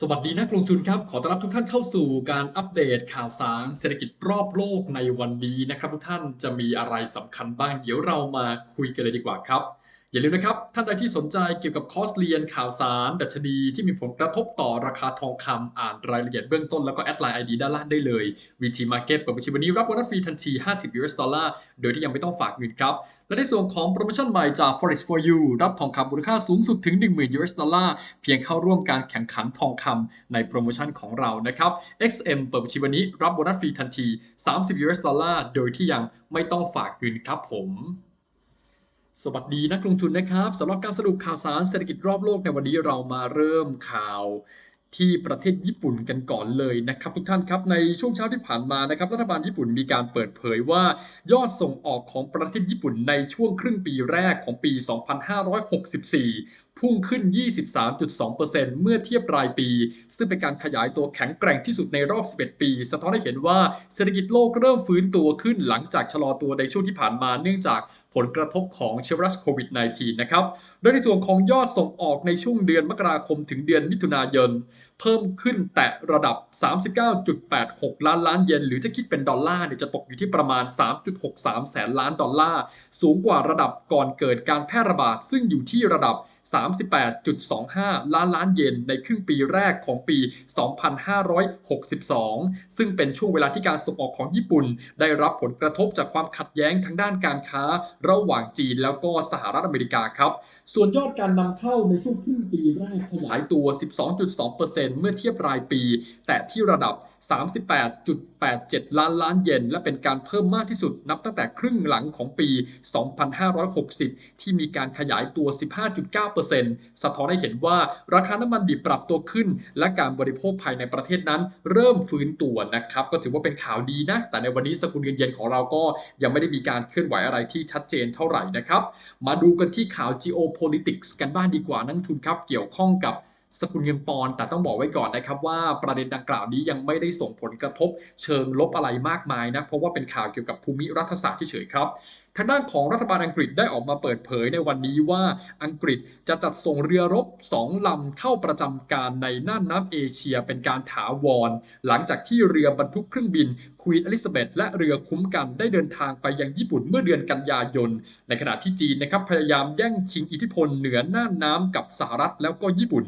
สวัสดีนักลงทุนครับ ขอต้อนรับทุกท่านเข้าสู่การอัปเดตข่าวสารเศรษฐกิจรอบโลกในวันนี้นะครับ ทุกท่านจะมีอะไรสำคัญบ้าง เดี๋ยวเรามาคุยกันเลยดีกว่าครับ อย่าลืมนะครับ ท่านใดที่สนใจเกี่ยวกับคอร์สเรียนข่าวสาร ดัชนีที่มีผลกระทบต่อราคาทองคำอ่านรายละเอียดเบื้องต้นแล้วก็แอดไลน์ ID ด้านล่างได้เลย VT Market เปิดบัญชีวันนี้รับโบนัสฟรีทันที 50 US ดอลลาร์โดยที่ยังไม่ต้องฝากเงินครับ และในส่วนของโปรโมชั่นใหม่จาก Forex for You รับทองคำมูลค่าสูงสุดถึง 10,000 US ดอลลาร์เพียงเข้าร่วมการแข่งขันทองคำในโปรโมชั่นของเรานะครับ XM เปิดบัญชีวันนี้รับโบนัสฟรีทันที 30 US ดอลลาร์โดยที่ยังไม่ต้องฝากเงินครับผม สวัสดีนักลงทุนนะครับสำหรับการสรุปข่าวสารเศรษฐกิจรอบโลกในวันนี้เรามาเริ่มข่าว ที่ประเทศญี่ปุ่นกันก่อนเลยนะครับ ทุกท่านครับในช่วงเช้าที่ผ่านมานะครับรัฐบาลญี่ปุ่นมีการเปิดเผยว่า ยอดส่งออกของประเทศญี่ปุ่นในช่วงครึ่งปีแรกของปี 2564 พุ่งขึ้น 23.2%เมื่อเทียบรายปี ซึ่งเป็นการขยายตัวแข็งแกร่งที่สุดในรอบ 11 ปี สะท้อนให้เห็นว่าเศรษฐกิจโลกเริ่มฟื้นตัวขึ้นหลังจากชะลอตัวในช่วงที่ผ่านมาเนื่องจากผลกระทบของเชื้อไวรัสโควิด -19 นะครับโดยในส่วนของยอดส่งออกในช่วงเดือนมกราคมถึงเดือนมิถุนายนเพิ่มขึ้นแตะระดับ 39.86 ล้านล้านเยน หรือจะคิดเป็นดอลลาร์เนี่ยจะตกอยู่ที่ประมาณ 3.63 แสนล้านดอลลาร์ สูงกว่าระดับก่อนเกิดการแพร่ระบาด ซึ่งอยู่ที่ระดับ 38.25 ล้านล้านเยน ในครึ่งปีแรกของปี 2562 ซึ่งเป็นช่วงเวลาที่การส่งออกของญี่ปุ่น ได้รับผลกระทบจากความขัดแย้งทางด้านการค้า ระหว่างจีนแล้วก็สหรัฐอเมริกาครับ ส่วนยอดการนำเข้าในช่วงครึ่งปีแรกขยายตัว 12.2%เมื่อเทียบรายปี แต่ที่ระดับ 38.87 ล้านล้านเยน และเป็นการเพิ่มมากที่สุดนับตั้งแต่ครึ่งหลังของปี 2560 ที่มีการขยายตัว 15.9%สะท้อนให้เห็นว่าราคาน้ำมันดิบปรับตัวขึ้น และการบริโภคภายในประเทศนั้น เริ่มฟื้นตัวนะครับ ก็ถือว่าเป็นข่าวดีนะ แต่ในวันนี้สกุลเงินเยนของเราก็ยังไม่ได้มีการเคลื่อนไหวอะไรที่ชัดเจนเท่าไหร่นะครับ มาดูกันที่ข่าว geopolitics กันบ้างดีกว่านักทุนครับ เกี่ยวข้องกับ สกุลเงินปอนด์แต่ต้องบอกไว้ก่อนนะครับว่าประเด็นดังกล่าวนี้ยังไม่ได้ส่งผลกระทบเชิงลบอะไรมากมายนะเพราะว่าเป็นข่าวเกี่ยวกับภูมิรัฐศาสตร์เฉยๆครับ ทางด้านของรัฐบาลอังกฤษได้ออกมาเปิดเผยในวันนี้ว่าอังกฤษจะจัดส่งเรือรบ2ลำเข้าประจำการในน่านน้ำเอเชียเป็นการถาวร หลังจากที่เรือบรรทุกเครื่องบินควีนอลิซาเบธและเรือคุ้มกันได้เดินทางไปยังญี่ปุ่นเมื่อเดือนกันยายน ในขณะที่จีนนะครับพยายามแย่งชิงอิทธิพลเหนือน่านน้ำกับสหรัฐแล้วก็ญี่ปุ่น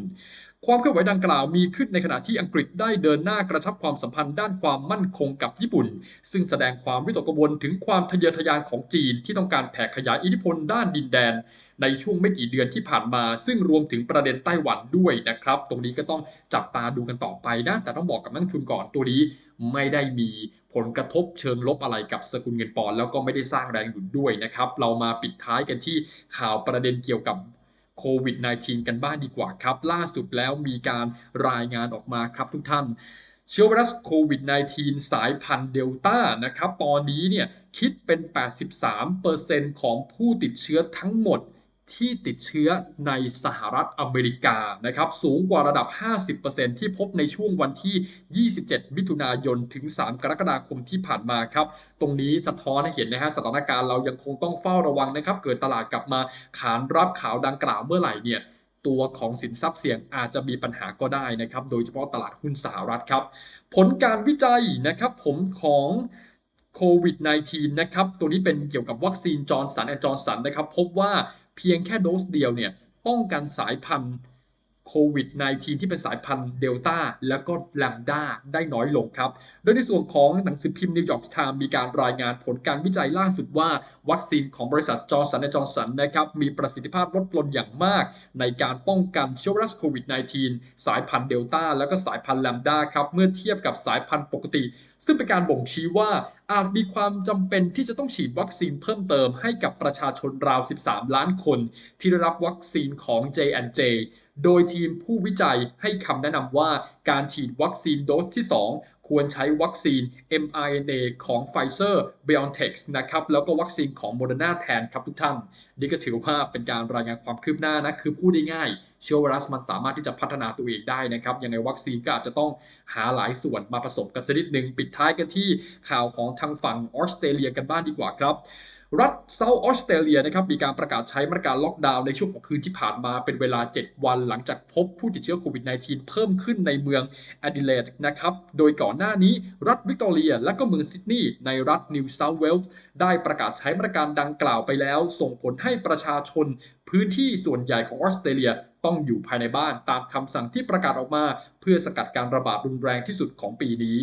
ความเคลื่อนไหวดังกล่าวมีขึ้นในขณะที่อังกฤษได้เดินหน้ากระชับความสัมพันธ์ด้านความมั่นคงกับญี่ปุ่น ซึ่งแสดงความวิตกกังวลถึงความทะเยอทะยานของจีนที่ต้องการแผ่ขยายอิทธิพลด้านดินแดน ในช่วงไม่กี่เดือนที่ผ่านมา ซึ่งรวมถึงประเด็นไต้หวันด้วยนะครับ ตรงนี้ก็ต้องจับตาดูกันต่อไปนะ แต่ต้องบอกกับนักลงทุนก่อนตัวนี้ไม่ได้มีผลกระทบเชิงลบอะไรกับสกุลเงินปอนด์แล้วก็ไม่ได้สร้างแรงหนุนด้วยนะครับ เรามาปิดท้ายกันที่ข่าวประเด็นเกี่ยวกับ โควิด -19 กันบ้างดีกว่าครับ ล่าสุดแล้วมีการรายงานออกมาครับทุกท่าน เชื้อไวรัสโควิด -19 สายพันธุ์เดลต้านะครับ ตอนนี้เนี่ยคิดเป็น 83%ของผู้ติดเชื้อทั้งหมด ที่ติดเชื้อในสหรัฐอเมริกานะครับสูงกว่าระดับ 50%ที่พบในช่วงวันที่ 27 มิถุนายนถึง 3 กรกฎาคมที่ผ่านมาครับตรงนี้สะท้อนให้เห็นนะฮะสถานการณ์เรายังคงต้องเฝ้าระวังนะครับเกิดตลาดกลับมาขานรับข่าวดังกล่าวเมื่อไหร่เนี่ยตัวของสินทรัพย์เสี่ยงอาจจะมีปัญหาก็ได้นะครับโดยเฉพาะตลาดหุ้นสหรัฐครับผลการวิจัยนะครับผมของโควิด -19 นะครับตัวนี้เป็นเกี่ยวกับวัคซีนจอร์นสันแอนจอร์สันนะครับพบว่า เพียงแค่โดสเดียวเนี่ยป้องกันสายพันธุ์โควิด -19 ที่เป็นสายพันธุ์เดลต้าแล้วก็แลมด้าได้น้อยลงครับ โดยในส่วนของหนังสือพิมพ์นิวยอร์กไทม์มีการรายงานผลการวิจัยล่าสุดว่า วัคซีนของบริษัทจอร์สันและจอร์สันนะครับมีประสิทธิภาพลดลงอย่างมาก ในการป้องกันเชื้อไวรัสโควิด -19 สายพันธุ์เดลต้าแล้วก็สายพันธุ์แลมด้าครับ เมื่อเทียบกับสายพันธุ์ปกติ ซึ่งเป็นการบ่งชี้ว่าอาจมีความจำเป็นที่จะต้องฉีดวัคซีนเพิ่มเติมให้กับประชาชนราว 13 ล้านคน ที่ได้รับวัคซีนของ J&J โดยทีมผู้วิจัยให้คำแนะนำว่าการฉีดวัคซีนโดสที่ 2 ควรใช้วัคซีน mRNA ของ Pfizer BioNTech นะครับแล้วก็วัคซีนของ Moderna แทนครับทุกท่าน นี่ก็ถือว่าเป็นการรายงานความคืบหน้านะ คือพูดได้ง่ายเชื้อไวรัสมันสามารถที่จะพัฒนาตัวเองได้นะครับยังไงวัคซีนก็อาจจะต้องหาหลายส่วนมาผสมกันสักนิดหนึ่งปิดท้ายกันที่ข่าวของทางฝั่งออสเตรเลียกันบ้างดีกว่าครับ รัฐเซาท์ออสเตรเลียนะครับมีการประกาศใช้มาตรการล็อกดาวน์ในช่วงของคืนที่ผ่านมาเป็นเวลา 7 วันหลังจากพบผู้ติดเชื้อโควิด -19 เพิ่มขึ้นในเมืองแอดิเลดนะครับ โดยก่อนหน้านี้รัฐวิกตอเรีย และก็เมืองซิดนีย์ในรัฐนิวเซาท์เวลส์ได้ประกาศใช้มาตรการดังกล่าวไปแล้ว ส่งผลให้ประชาชนพื้นที่ส่วนใหญ่ของออสเตรเลียต้องอยู่ภายในบ้านตามคำสั่งที่ประกาศออกมา เพื่อสกัดการระบาดรุนแรงที่สุดของปีนี้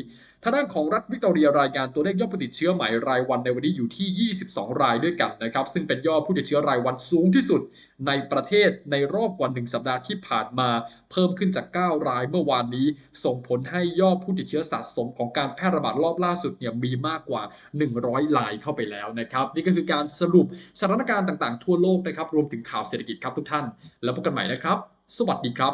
ทางด้านของรัฐวิกตอเรียรายงานตัวเลขยอดผู้ติดเชื้อใหม่รายวันในวันนี้อยู่ที่ 22 รายด้วยกันนะครับ ซึ่งเป็นยอดผู้ติดเชื้อรายวันสูงที่สุดในประเทศในรอบกว่า1สัปดาห์ที่ผ่านมา เพิ่มขึ้นจาก 9 รายเมื่อวานนี้ ส่งผลให้ยอดผู้ติดเชื้อสะสมของการแพร่ระบาดรอบล่าสุดเนี่ยมีมากกว่า 100 รายเข้าไปแล้วนะครับ นี่ก็คือการสรุปสถานการณ์ต่างๆ ทั่วโลกนะครับ รวมถึงข่าวเศรษฐกิจครับทุกท่าน แล้วพบกันใหม่นะครับ สวัสดีครับ